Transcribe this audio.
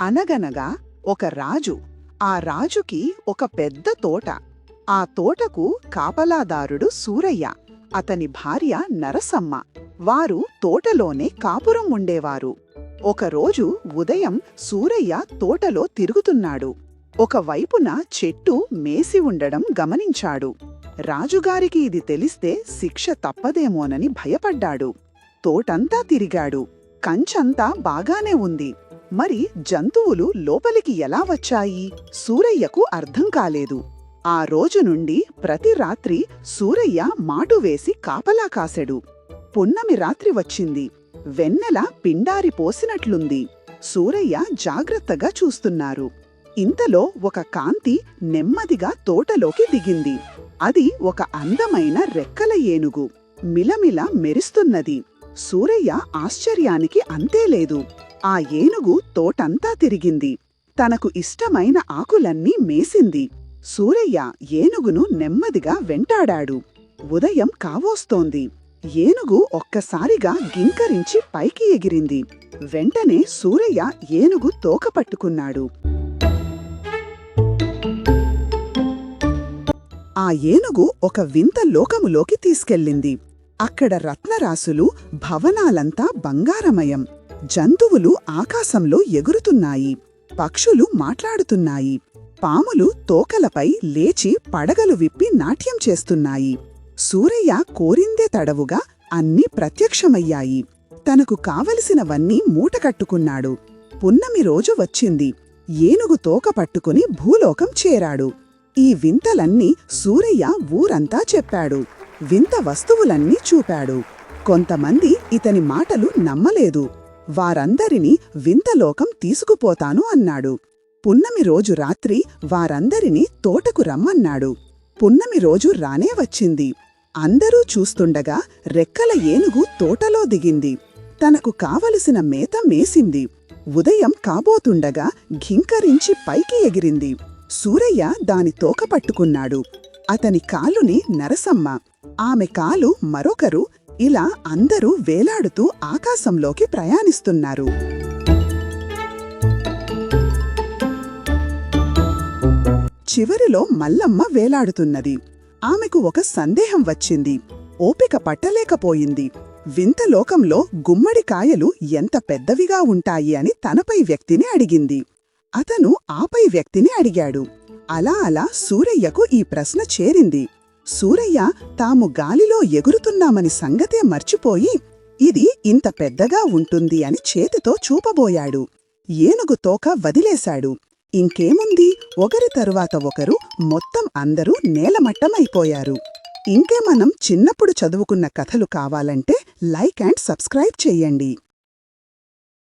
అనగనగా ఒక రాజు ఆ రాజుకి ఒక పెద్ద తోట. ఆ తోటకు కాపలాదారుడు సూరయ్య అతని భార్య నరసమ్మ. వారు తోటలోనే కాపురం ఉండేవారు. ఒకరోజు ఉదయం సూరయ్య తోటలో తిరుగుతున్నాడు. ఒకవైపున చెట్టు మేసి ఉండడం గమనించాడు. రాజుగారికి ఇది తెలిస్తే శిక్ష తప్పదేమోనని భయపడ్డాడు. తోటంతా తిరిగాడు. కంచంతా బాగానే ఉంది. మరి జంతువులు లోపలికి ఎలా వచ్చాయి? సూరయ్యకు అర్థం కాలేదు. ఆ రోజు నుండి ప్రతి రాత్రి సూరయ్య మాటు వేసి కాపలా కాసెడు పున్నమి రాత్రి వచ్చింది. వెన్నెల పిండారి పోసినట్లుంది. సూరయ్య జాగ్రత్తగా చూస్తున్నారు. ఇంతలో ఒక కాంతి నెమ్మదిగా తోటలోకి దిగింది. అది ఒక అందమైన రెక్కల ఏనుగు. మిలమిల మెరుస్తున్నది. సూరయ్య ఆశ్చర్యానికి అంతేలేదు ఆ ఏనుగు తోటంతా తిరిగింది. తనకు ఇష్టమైన ఆకులన్నీ మేసింది. సూరయ్య ఏనుగును నెమ్మదిగా వెంటాడాడు. ఉదయం కావోస్తోంది. ఏనుగు ఒక్కసారిగా గింకరించి పైకి ఎగిరింది. వెంటనే సూరయ్య ఏనుగు తోక పట్టుకున్నాడు. ఆ ఏనుగు ఒక వింత లోకములోకి తీసుకెళ్ళింది. అక్కడ రత్నరాసులు భవనాలంతా బంగారమయం. జంతువులు ఆకాశంలో ఎగురుతున్నాయి పక్షులు మాట్లాడుతున్నాయి పాములు తోకలపై లేచి పడగలు విప్పి నాట్యం చేస్తున్నాయి. సూరయ్య కోరిందే తడవుగా అన్నీ ప్రత్యక్షమయ్యాయి. తనకు కావలసినవన్నీ మూటకట్టుకున్నాడు పున్నమి రోజు వచ్చింది. ఏనుగు తోక పట్టుకుని భూలోకం చేరాడు. ఈ వింతలన్నీ సూరయ్య ఊరంతా చెప్పాడు. వింత వస్తువులన్నీ చూపాడు. కొంతమంది ఇతని మాటలు నమ్మలేదు. వారందరినీ వింతలోకం తీసుకుపోతాను అన్నాడు. పున్నమి రోజు రాత్రి వారందరినీ తోటకు రమ్మన్నాడు. పున్నమి రోజు రానే వచ్చింది. అందరూ చూస్తుండగా రెక్కల ఏనుగు తోటలో దిగింది. తనకు కావలసిన మేత మేసింది. ఉదయం కాబోతుండగా ఘింకరించి పైకి ఎగిరింది. సూరయ్య దాని తోక పట్టుకున్నాడు. అతని కాలుని నరసమ్మ. ఆమె కాలు మరొకరు ఇలా అందరూ వేలాడుతూ ఆకాశంలోకి ప్రయాణిస్తున్నారు. చివరిలో మల్లమ్మ వేలాడుతున్నది. ఆమెకు ఒక సందేహం వచ్చింది. ఓపిక పట్టలేకపోయింది. వింత లోకంలో గుమ్మడికాయలు ఎంత పెద్దవిగా ఉంటాయి అని తనపై వ్యక్తిని అడిగింది. అతను ఆపై వ్యక్తిని అడిగాడు. అలా అలా సూరయ్యకు ఈ ప్రశ్న చేరింది. సూరయ్య తాము గాలిలో ఎగురుతున్నామని సంగతే మర్చిపోయి ఇది ఇంత పెద్దగా ఉంటుంది అని చేతితో చూపబోయాడు. ఏనుగు తోక వదిలేశాడు. ఇంకేముంది? ఒకరి తరువాత ఒకరు మొత్తం అందరూ నేలమట్టమైపోయారు. ఇంకే మనం చిన్నప్పుడు చదువుకున్న కథలు కావాలంటే లైక్ అండ్ సబ్స్క్రైబ్ చెయ్యండి